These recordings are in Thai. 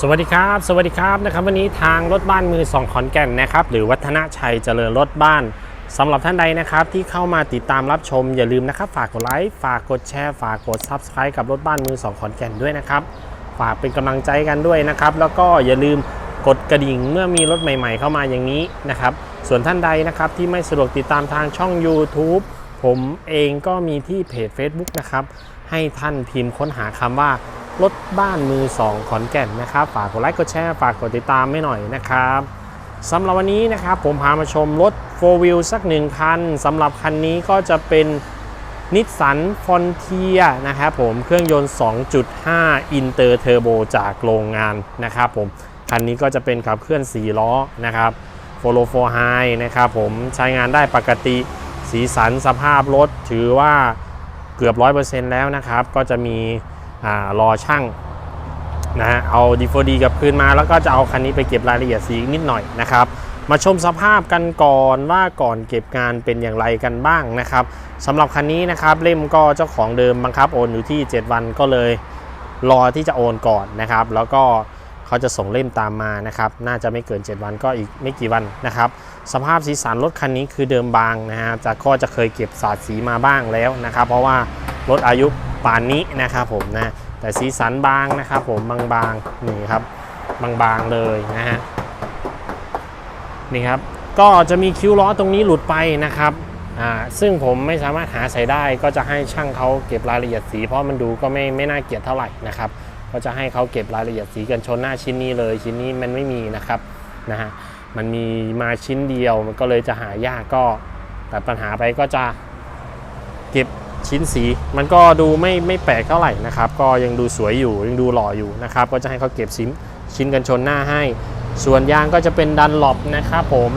สวัสดีครับ สวัสดีครับนะครับวันนี้ทางรถบ้านมือสองขอนแก่นนะครับหรือวัฒนชัยเจริญรถบ้านสำหรับท่านใดนะครับที่เข้ามาติดตามรับชม อย่าลืมนะครับ ฝากกดไลค์ฝากกดแชร์ฝากกด Subscribe กับรถบ้านมือสองขอนแก่นด้วยนะครับฝากเป็นกำลังใจกันด้วยนะครับ แล้วก็อย่าลืมกดกระดิ่งเมื่อมีรถใหม่ ๆ เข้ามาอย่างนี้นะครับ ส่วนท่านใดนะครับที่ไม่สะดวกติดตามทางช่อง YouTube ผมเองก็มีที่เพจ Facebook นะครับให้ท่านพิมพ์ค้นหาคำว่า รถบ้านมือ2ขอนแก่นนะครับ ฝากกดไลค์กดแชร์ฝากกดติดตามไม่หน่อยนะครับสำหรับวันนี้นะครับผมพามาชมรถ 4 Wheel สักหนึ่งคันสำหรับคันนี้ก็จะเป็นนิสสันฟอนเทียนะครับผมเครื่องยนต์ 2.5 อินเตอร์เทอร์โบจากโรงงานนะครับผมคันนี้ก็จะเป็นขับเคลื่อน 4 ล้อนะครับโฟโลโฟไฮนะครับผมใช้งานได้ปกติสีสันสภาพรถถือว่าเกือบ 100%แล้วนะครับ ก็จะมี รอช่างนะฮะเอา D4D กลับคืนมาแล้วก็จะเอาคันนี้ไปเก็บรายละเอียดสีนิดหน่อยนะครับมาชมสภาพกันก่อนว่าก่อนเก็บงานเป็นอย่างไรกันบ้างนะครับสำหรับคันนี้นะครับเล่มก็เจ้าของเดิมบังคับโอนอยู่ที่ 7 วันก็เลยรอที่จะโอนก่อนนะครับ แล้วก็เขาจะส่งเล่มตามมานะครับ น่าจะไม่เกิน 7 วันก็อีกไม่กี่วันนะครับ สภาพสีสันรถคันนี้คือเดิมบางนะฮะจากก็จะเคยเก็บสาดสีมาบ้างแล้วนะครับ เพราะว่า รถอายุป่านนี้นะครับผมนะแต่สีสันบางนะครับผมบางๆนี่ครับบางๆเลยนะฮะนี่ครับก็จะมีคิ้วล้อตรงนี้หลุดไปนะครับอ่าซึ่งผมไม่สามารถหาใส่ได้ก็จะให้ช่างเขาเก็บรายละเอียดสี เพราะมันดูก็ไม่ไม่น่าเกลียดเท่าไหร่นะครับก็จะให้เขาเก็บรายละเอียดสีกันชนหน้าชิ้นนี้เลย ชิ้นนี้มันไม่มีนะครับนะฮะมันมีมาชิ้นเดียวมันก็เลยจะหายากก็ แต่ปัญหาไปก็จะเก็บ ชิ้นสีมันก็ดูไม่ไม่แปลกเท่าไหร่นะครับ ก็ยังดูสวยอยู่ยังดูหล่ออยู่นะครับ ก็จะให้เขาเก็บชิ้นชิ้นกันชนหน้าให้ ส่วนยางก็จะเป็นดันหลบนะครับผม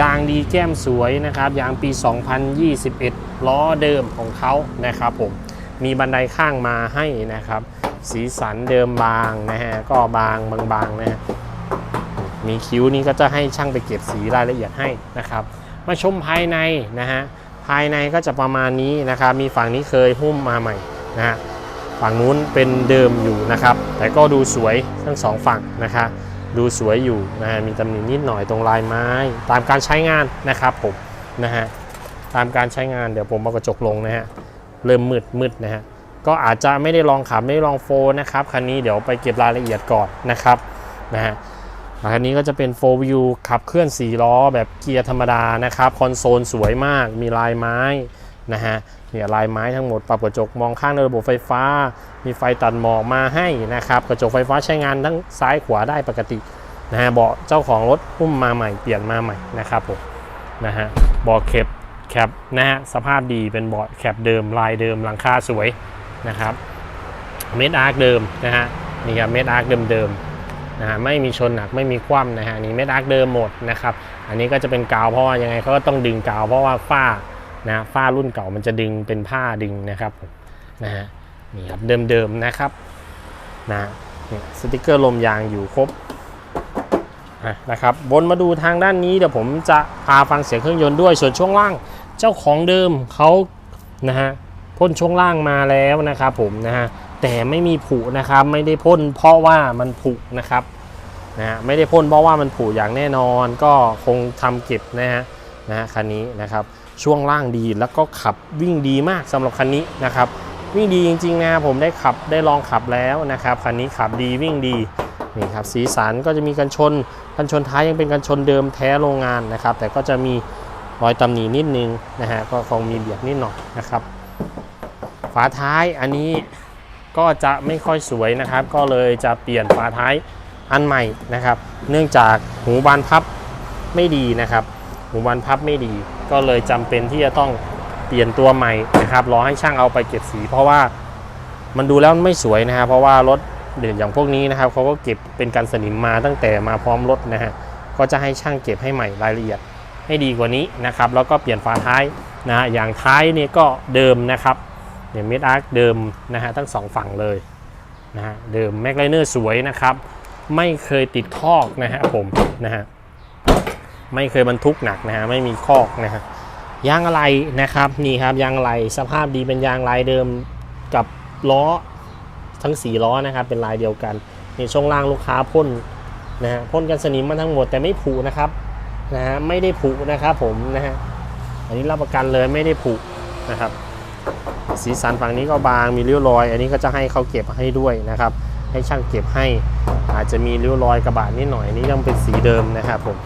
ยางดีแก้มสวยนะครับ ยางปี 2021 ล้อเดิมของเขานะครับผมมีบันไดข้างมาให้นะครับ สีสันเดิมบางนะฮะก็บางบางๆนะมีคิ้วนี้ก็จะให้ช่างไปเก็บสีรายละเอียดให้นะครับ มาชมภายในนะฮะายในก็จะประมาณนี้นะครับมีฝั่งนี้เคยหุ้มมาใหม่นะฮะฝั่งนู้นเป็นเดิมอยู่นะครับ แต่ก็ดูสวยทั้งสองฝั่งนะคะดูสวยอยู่นะฮะมีตำหนินิดหน่อยตรงลายไม้ ตามการใช้งานนะครับผมนะฮะตามการใช้งานเดี๋ยวผมเอากระจกลงนะฮะเริ่มมืดมืดนะฮะก็อาจจะไม่ได้ลองขับไม่ได้ลองโฟร์นะครับคันนี้เดี๋ยวไปเก็บรายละเอียดก่อนนะครับนะฮะ คันนี้ก็จะเป็น4 Wheel ขับเคลื่อน 4 ล้อแบบเกียร์ธรรมดานะครับคอนโซลสวยมากมีลายไม้นะฮะเนี่ยลายไม้ทั้งหมดปรับกระจกมองข้างในระบบไฟฟ้า มีไฟตัดหมอกมาให้นะครับกระจกไฟฟ้าใช้งานทั้งซ้ายขวาได้ปกตินะฮะเบาะเจ้าของรถหุ้มมาใหม่เปลี่ยนมาใหม่นะครับผมนะฮะเบาะแคปแคปนะฮะสภาพดีเป็นเบาะแคปเดิมลายเดิมหลังคาสวยนะครับเมดอาร์คเดิมนะฮะนี่ครับเมดอาร์คเดิมๆ นะฮะไม่มีชนหนักไม่มีคว่ำนะฮะนี่เม็ดอาร์คเดิมหมดนะครับอันนี้ก็จะเป็นกาวเพราะว่ายังไงเขาก็ต้องดึงกาวเพราะว่าฝ้านะฝ้ารุ่นเก่ามันจะดึงเป็นผ้าดึงนะครับนะฮะนี่ครับเดิมๆนะครับนะเนี่ยสติกเกอร์ลมยางอยู่ครบนะครับวนมาดูทางด้านนี้เดี๋ยวผมจะพาฟังเสียงเครื่องยนต์ด้วยส่วนช่วงล่างเจ้าของเดิมเขานะฮะพ่นช่วงล่างมาแล้วนะครับผมนะฮะ แต่ไม่มีผุนะครับ ไม่ได้พ่นเพราะว่ามันผุนะครับนะฮะไม่ได้พ่นเพราะว่ามันผุอย่างแน่นอนก็คงทำเก็บนะฮะนะฮะคันนี้นะครับ ช่วงล่างดีแล้วก็ขับวิ่งดีมากสำหรับคันนี้นะครับ วิ่งดีจริงๆนะผมได้ขับได้ลองขับแล้วนะครับคันนี้ขับดีวิ่งดีนี่ครับสีสันก็จะมีกันชนกันชนท้ายยังเป็นกันชนเดิมแท้โรงงานนะครับ แต่ก็จะมีรอยตำหนินิดนึงนะฮะก็คงมีเบียดนิดหน่อยนะครับ ฝาท้ายอันนี้ ก็จะไม่ค่อยสวยนะครับ ก็เลยจะเปลี่ยนฝาท้ายอันใหม่นะครับ เนื่องจากหูบานพับไม่ดีนะครับ หูบานพับไม่ดี ก็เลยจำเป็นที่จะต้องเปลี่ยนตัวใหม่นะครับรอให้ช่างเอาไปเก็บสี เพราะว่ามันดูแล้วไม่สวยนะครับ เพราะว่ารถเด่นอย่างพวกนี้นะครับเขาก็เก็บเป็นการสนิมมาตั้งแต่มาพร้อมรถนะฮะก็จะให้ช่างเก็บให้ใหม่รายละเอียดให้ดีกว่านี้นะครับ แล้วก็เปลี่ยนฝาท้ายนะฮะอย่างท้ายนี่ก็เดิมนะครับ เนี่ยเมดอาร์คเดิมนะฮะทั้งสองฝั่งเลยนะฮะเดิมแม็กไลเนอร์สวยนะครับ ไม่เคยติดคอกนะฮะผมนะฮะไม่เคยบรรทุกหนักนะฮะไม่มีคอกนะฮะยางอะไรนะครับนี่ครับยางอะไรสภาพดีเป็นยางลายเดิมกับล้อทั้ง4ล้อนะครับเป็นลายเดียวกันนี่ช่วงล่างลูกค้าพ่นนะฮะพ่นกันสนิมมาทั้งหมดแต่ไม่ผุนะครับนะฮะไม่ได้ผุนะครับผมนะฮะอันนี้รับประกันเลยไม่ได้ผุนะครับ สีสันฝั่งนี้ก็บางมีริ้วรอย อันนี้ก็จะให้เขาเก็บให้ด้วยนะครับ ให้ช่างเก็บให้อาจจะมีริ้วรอยกระบะนิดหน่อยอันนี้ยังเป็นสีเดิมนะครับผม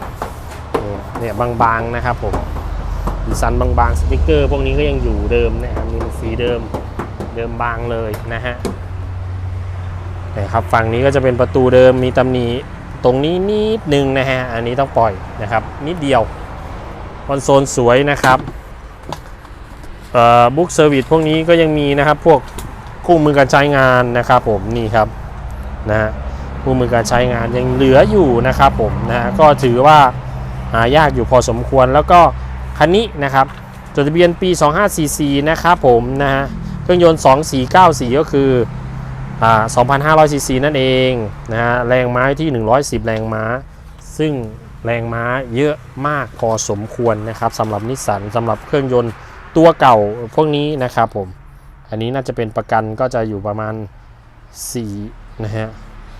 เนี่ยบางๆนะครับผมสีสันบางๆสติกเกอร์ พวกนี้ก็ยังอยู่เดิมนะครับนี่เป็นสีเดิมเดิมบางเลยนะฮะนะครับฝั่งนี้ก็จะเป็นประตูเดิมมีตำหนิตรงนี้นิดนึงนะฮะอันนี้ต้องปล่อยนะครับนิดเดียวคอนโซลสวยนะครับ บุ๊กเซอร์วิสพวกนี้ก็ยังมีนะครับ พวกคู่มือการใช้งานนะครับผมนี่ครับนะฮะคู่มือการใช้งานยังเหลืออยู่นะครับผมนะฮะก็ถือว่าหายากอยู่พอสมควรแล้วก็คันนี้นะครับจดทะเบียนปี 2544 นะครับผมนะฮะเครื่องยนต์ 2494 ก็คืออ่า2,500ซีซีนั่นเองนะฮะแรงม้าที่ 110 แรงม้า ซึ่งแรงม้าเยอะมากพอสมควรนะครับสำหรับนิสสันสำหรับเครื่องยนต์ ตัวเก่าพวกนี้นะครับผม อันนี้น่าจะเป็นประกันก็จะอยู่ประมาณ4นะฮะ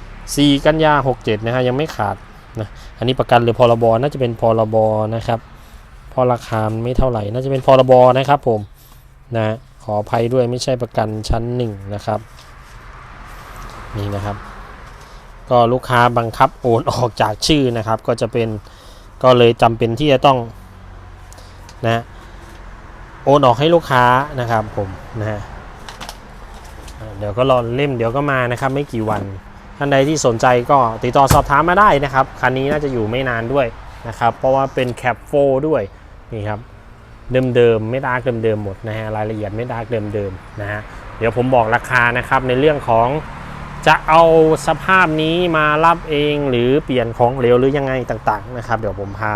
4กันยา67นะฮะยังไม่ขาดนะอันนี้ประกันหรือพรบน่าจะเป็นพรบนะครับเพอราคาไม่เท่าไหร่ น่าจะเป็นพรบนะครับผมนะขออภัยด้วยไม่ใช่ประกันชั้นหนึ่งนะครับนี่นะครับ ก็ลูกค้าบังคับโอนออกจากชื่อนะครับ ก็จะเป็นก็เลยจำเป็นที่จะต้องนะ โอนออกให้ลูกค้านะครับผมนะฮะเดี๋ยวก็รอเล่มเดี๋ยวก็มานะครับไม่กี่วันท่านใดที่สนใจก็ติดต่อสอบถามมาได้นะครับคันนี้น่าจะอยู่ไม่นานด้วยนะครับเพราะว่าเป็นแคปโฟด้วยนี่ครับเดิมๆไม่ดาร์กเดิมๆหมดนะฮะรายละเอียดไม่ดาร์กเดิมๆนะฮะเดี๋ยวผมบอกราคานะครับในเรื่องของจะเอาสภาพนี้มารับเองหรือเปลี่ยนของเหลวหรือยังไงต่างๆนะครับ เดี๋ยวผมพา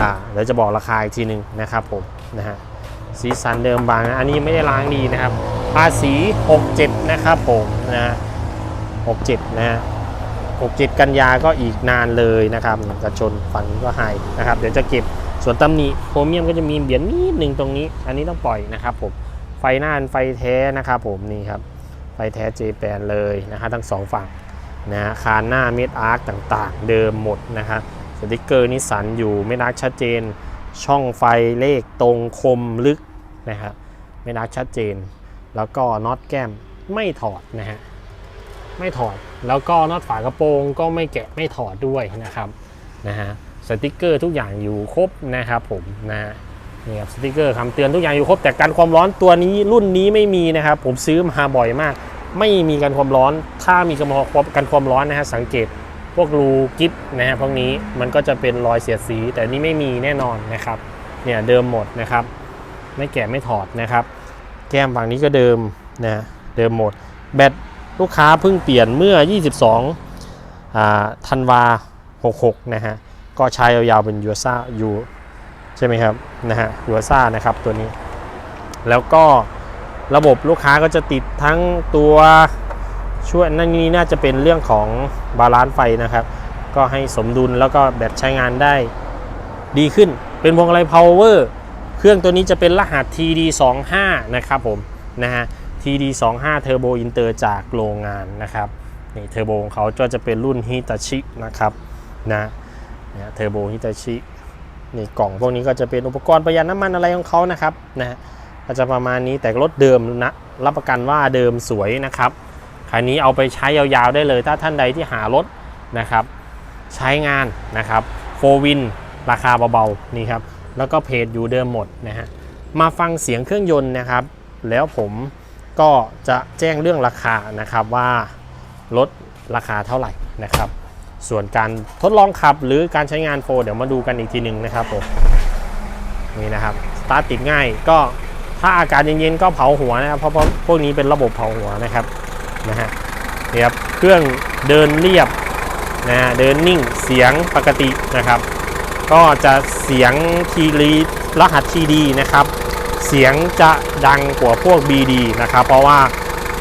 อ่าเดี๋ยวจะบอกราคาอีกทีหนึ่งนะครับผมนะฮะ สีสันเดิมบางนะอันนี้ไม่ได้ล้างดีนะครับ ภาษี 67 นะครับผมนะ67 นะ67 กันยาก็อีกนานเลยนะครับกระชนฟันก็หายนะครับ เดี๋ยวจะเก็บส่วนตำหนิโครเมียมก็จะมีเบียนนิดหนึ่งตรงนี้ อันนี้ต้องปล่อยนะครับผมไฟหน้านไฟแท้นะครับผมนี่ครับไฟแท้เจแปนเลยนะฮะทั้งสองฝั่งนะฮะคานหน้าเมดอาร์คต่างๆ เดิมหมดนะครับสติกเกอร์นิสสันอยู่เมดอาร์คชัดเจน ช่องไฟเลขตรงคมลึก นะครับไม่นักชัดเจน แล้วก็น็อตแก้มไม่ถอดนะฮะไม่ถอดแล้วก็น็อตฝากระโปรงก็ไม่แกะไม่ถอดด้วยนะครับนะฮะสติกเกอร์ทุกอย่างอยู่ครบนะครับผมนะนี่ครับสติกเกอร์คำเตือนทุกอย่างอยู่ครบแต่การความร้อนตัวนี้รุ่นนี้ไม่มีนะครับผมซื้อมาบ่อยมาก ไม่มีการความร้อน ถ้ามีการกันความร้อนนะฮะสังเกตพวกรูกิฟนะฮะพวกนี้มันก็จะเป็นรอยเสียดสี แต่นี่ไม่มีแน่นอนนะครับเนี่ยเดิมหมดนะครับ ไม่แกะไม่ถอดนะครับ แก้มฝั่งนี้ก็เดิมนะเดิมหมด แบตลูกค้าเพิ่งเปลี่ยนเมื่อ 22อ่าธันวา66 นะฮะ ก็ใช้ยาวๆเป็นยูซ่าอยู่ใช่ไหมครับนะฮะยูซ่านะครับตัวนี้ แล้วก็ระบบลูกค้าก็จะติดทั้งตัวช่วยนั่นนี่น่าจะเป็นเรื่องของบาลานซ์ไฟนะครับ ก็ให้สมดุลแล้วก็แบตใช้งานได้ดีขึ้น เป็นพวงมาลัย power เครื่องตัวนี้จะเป็นรหัส TD25 นะครับผมนะฮะ TD25 Turbo Inter จากโรงงานนะครับนี่เทอร์โบของเขาก็จะเป็นรุ่น Hitachi นะครับนะเนี่ยเทอร์โบ Hitachi นี่กล่องพวกนี้ก็จะเป็นอุปกรณ์ประหยัดน้ำมันอะไรของเขานะครับนะฮะก็จะประมาณนี้แต่รถเดิมนะรับประกันว่าเดิมสวยนะครับคันนี้เอาไปใช้ยาวๆได้เลย ถ้าท่านใดที่หารถนะครับ ใช้งานนะครับโฟวินราคาเบาๆนี่ครับ แล้วก็เพจอยู่เดิมหมดนะฮะมาฟังเสียงเครื่องยนต์นะครับ แล้วผมก็จะแจ้งเรื่องราคานะครับว่าลดราคาเท่าไหร่นะครับ ส่วนการทดลองขับหรือการใช้งานโฟร์เดี๋ยวมาดูกันอีกทีหนึ่งนะครับผมนี่นะครับสตาร์ทติดง่ายก็ถ้าอากาศเย็นๆก็เผาหัวนะครับเพราะพวกนี้เป็นระบบเผาหัวนะครับนะฮะนี่ครับเครื่องเดินเรียบนะเดินนิ่งเสียงปกตินะครับ ก็จะเสียงทีรีรหัสทีดีนะครับ เสียงจะดังกว่าพวก BD นะครับ เพราะว่า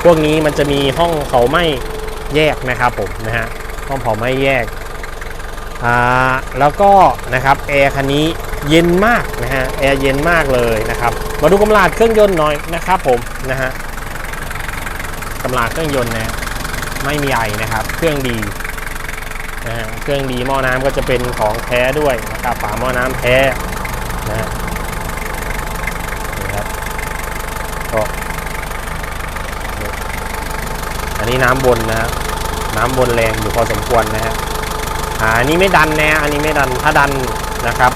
พวกนี้มันจะมีห้องเผาไหม้แยกนะครับผมนะฮะห้องเผาไหม้แยกอ่าแล้วก็นะครับแอร์คันนี้เย็นมากนะฮะแอร์เย็นมากเลยนะครับ มาดูกำลังเครื่องยนต์หน่อยนะครับผมนะฮะกำลังเครื่องยนต์นะไม่มีไอนะครับ เครื่องดีนะฮะเครื่องดีหม้อน้ำก็จะเป็นของแท้ด้วยนะ ครับฝาหม้อน้ำแท้นะนี่ครับก็อันนี้น้ำบนนะน้ำบนแรงอยู่พอสมควรนะฮะอ่าอันนี้ไม่ดันนะอันนี้ไม่ดันถ้าดันนะครับ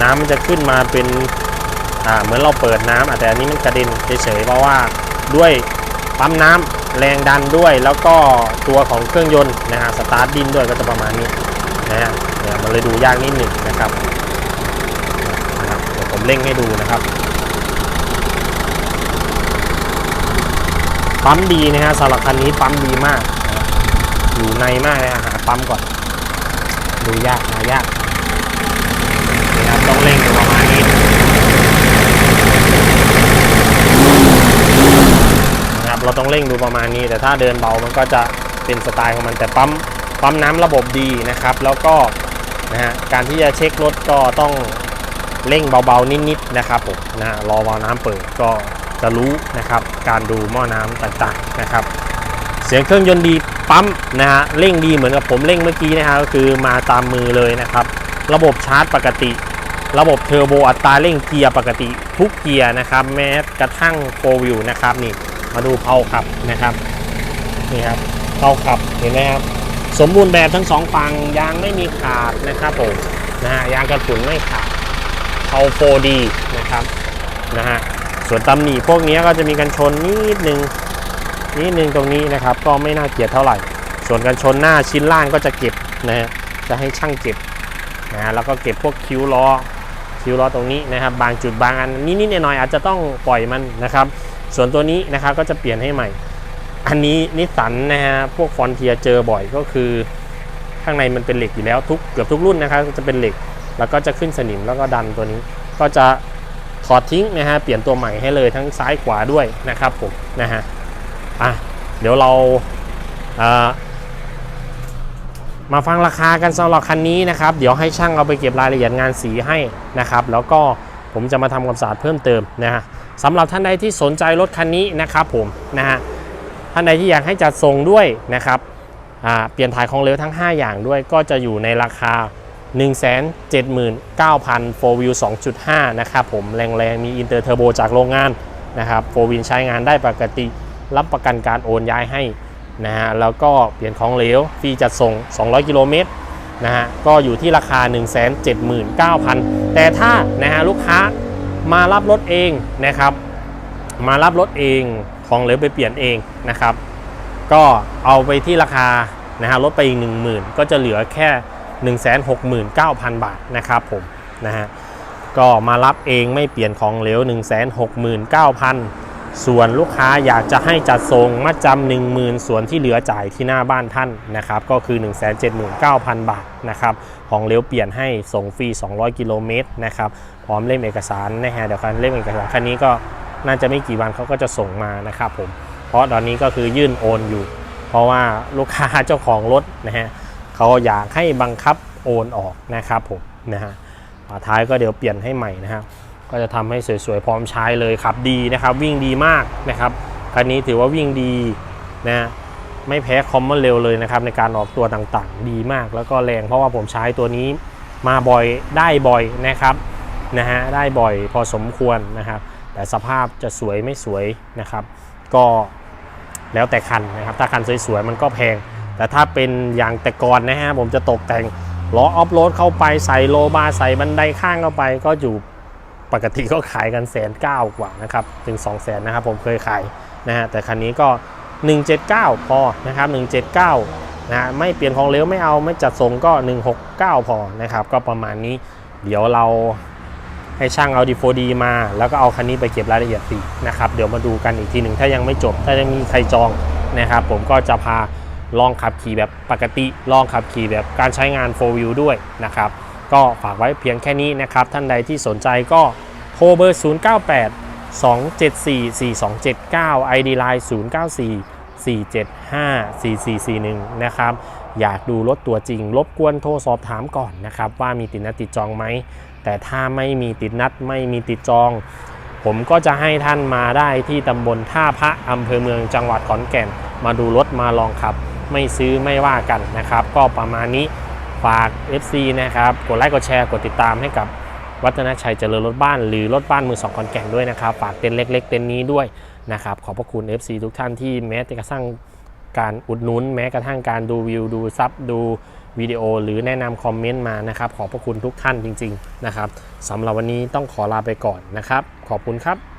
น้ำมันจะขึ้นมาเป็นอ่าเหมือนเราเปิดน้ำแต่อันนี้มันกระเด็นเฉยๆเพราะว่าด้วยปั๊มน้ำแรงดันด้วยแล้วก็ตัวของเครื่องยนต์นะฮะสตาร์ทดินด้วยก็จะประมาณนี้นะฮะ มันเลยดูยากนิดหนึ่งนะครับนะครับเดี๋ยวผมเร่งให้ดูนะครับปั๊มดีนะฮะสำหรับคันนี้ปั๊มดีมาก อยู่ในมากเลยอะหาปั๊มก่อน ดูยากหายากนี่ครับต้องเร่งอยู่ประมาณนี้นะครับเราต้องเร่งดูประมาณนี้ แต่ถ้าเดินเบามันก็จะเป็นสไตล์ของมันแต่ปั๊มปั๊มน้ำระบบดีนะครับ แล้วก็ นะฮะการที่จะเช็ครถก็ต้องเร่งเบาๆนิดๆนะครับผมนะรอวาล์วน้ำเปิดก็จะรู้นะครับการดูหม้อน้ำต่างๆนะครับ เสียงเครื่องยนต์ดีปั๊มนะฮะเร่งดีเหมือนกับผมเร่งเมื่อกี้นะฮะก็คือมาตามมือเลยนะครับ ระบบชาร์จปกติ ระบบเทอร์โบอัตราเร่งเกียร์ปกติทุกเกียร์นะครับแม้กระทั่งโฟวิวนะครับนี่มาดูเพาขับนะครับนี่ครับเพาขับเห็นไหมครับ สมบูรณ์แบบทั้งสองฝั่งยางไม่มีขาดนะครับผมนะฮะยางกระสุนไม่ขาดเพาโฟดีนะครับนะฮะส่วนตำหนิพวกนี้ก็จะมีกันชนนิดนึงนิดนึงตรงนี้นะครับ ก็ไม่น่าเกลียดเท่าไหร่ ส่วนกันชนหน้าชิ้นล่างก็จะเก็บนะฮะจะให้ช่างเก็บนะฮะแล้วก็เก็บพวกคิ้วล้อคิ้วล้อตรงนี้นะครับ บางจุดบางอันนิดๆหน่อยๆอาจจะต้องปล่อยมันนะครับ ส่วนตัวนี้นะครับก็จะเปลี่ยนให้ใหม่ อันนี้นิสสันนะฮะพวกฟอนเทียเจอบ่อยก็คือ ข้างในมันเป็นเหล็กอยู่แล้วทุกเกือบทุกรุ่นนะครับจะเป็นเหล็ก แล้วก็จะขึ้นสนิมแล้วก็ดันตัวนี้ ก็จะถอดทิ้งนะฮะเปลี่ยนตัวใหม่ให้เลยทั้งซ้ายขวาด้วยนะครับผมนะฮะอะเดี๋ยวเราเอ่อมาฟังราคากันสำหรับคันนี้นะครับ เดี๋ยวให้ช่างเอาไปเก็บรายละเอียดงานสีให้นะครับ แล้วก็ผมจะมาทำความสะอาดเพิ่มเติมนะฮะสำหรับท่านใดที่สนใจรถคันนี้นะครับผมนะฮะ ท่านใดที่อยากให้จัดส่งด้วยนะครับเปลี่ยนถ่ายของเหลวทั้ง 5 อย่างด้วยก็จะอยู่ในราคา 179,000 4 Wheel 2.5 นะครับผมแรงๆมีอินเตอร์เทอร์โบจากโรงงานนะครับ4 Wheel ใช้งานได้ปกติ รับประกันการโอนย้ายให้นะฮะแล้วก็เปลี่ยนของเหลวฟรีจัดส่ง 200 กิโลเมตรนะฮะก็อยู่ที่ราคา 179,000 แต่ถ้านะฮะลูกค้ามารับรถเองนะครับ มารับรถเอง ของเหลวไปเปลี่ยนเองนะครับ ก็เอาไปที่ราคานะฮะลดไปอีก 10,000 ก็จะเหลือแค่ 169,000 บาทนะครับผมนะฮะก็มารับเองไม่เปลี่ยนของเหลว 169,000 ส่วนลูกค้าอยากจะให้จัดส่งมัดจำ10,000 ส่วนที่เหลือจ่ายที่หน้าบ้านท่านนะครับ ก็คือ 179,000 บาทนะครับของเหลวเปลี่ยนให้ส่งฟรี 200 กิโลเมตรนะครับพร้อมเล่มเอกสารนะฮะเดี๋ยวคันเล่มเอกสารคันนี้ก็ น่าจะไม่กี่วันเขาก็จะส่งมานะครับผม เพราะตอนนี้ก็คือยื่นโอนอยู่ เพราะว่าลูกค้าเจ้าของรถนะฮะเขาอยากให้บังคับโอนออกนะครับผมนะฮะอ่าท้ายก็เดี๋ยวเปลี่ยนให้ใหม่นะครับก็จะทำให้สวยๆพร้อมใช้เลยขับดีนะครับ วิ่งดีมากนะครับคันนี้ถือว่าวิ่งดีนะไม่แพ้คอมมอนเร็วเลยนะครับในการออกตัวต่างๆ ดีมากแล้วก็แรงเพราะว่าผมใช้ตัวนี้มาบ่อยได้บ่อยนะครับนะฮะได้บ่อยพอสมควรนะครับ แต่สภาพจะสวยไม่สวยนะครับ ก็แล้วแต่คันนะครับ ถ้าคันสวยๆมันก็แพง แต่ถ้าเป็นอย่างแต่ก่อนนะฮะผมจะตกแต่งล้อออฟโรดเข้าไปใส่โลบาใส่บันไดข้างเข้าไป ก็อยู่ปกติก็ขายกันแสนเก้ากว่านะครับถึง2 0 0แสนนะครับผมเคยขายนะฮะแต่คันนี้ก็ 179 พอนะครับ 179นะฮะไม่เปลี่ยนของเหลวไม่เอาไม่จัดส่งก็ 169 พอนะครับ ก็ประมาณนี้เดี๋ยวเรา ให้ช่างเอาดีโฟดีมา แล้วก็เอาคันนี้ไปเก็บรายละเอียดฟรีนะครับ เดี๋ยวมาดูกันอีกทีหนึ่งถ้ายังไม่จบ ถ้ายังมีใครจองนะครับ ผมก็จะพาลองขับขี่แบบปกติ ลองขับขี่แบบการใช้งาน 4 wheel ด้วยนะครับ ก็ฝากไว้เพียงแค่นี้นะครับ ท่านใดที่สนใจก็โทรเบอร์ 098 274 4279 ID Line 094 475 4441 นะครับ อยากดูรถตัวจริง รบกวนโทรสอบถามก่อนนะครับ ว่ามีติดนัดติดจองไหม แต่ถ้าไม่มีติดนัดไม่มีติดจอง ผมก็จะให้ท่านมาได้ที่ตำบลท่าพระอำเภอเมืองจังหวัดขอนแก่น มาดูรถมาลองขับ ไม่ซื้อไม่ว่ากันนะครับ ก็ประมาณนี้ฝาก FC นะครับกดไลค์กดแชร์กดติดตามให้กับวัฒนชัยเจริญรถบ้านหรือรถบ้านมือสองคอนแก่นด้วยนะครับฝากเต็นเล็ก ๆ เต็นนี้ด้วยนะครับขอบพระคุณ FC ทุกท่านที่แม้แต่กระทั่งการอุดหนุน แม้กระทั่งการดูวิวดูซับดู วิดีโอหรือแนะนำคอมเมนต์มานะครับ ขอบพระคุณทุกท่านจริง ๆ นะครับสำหรับวันนี้ต้องขอลาไปก่อนนะครับ ขอบคุณครับ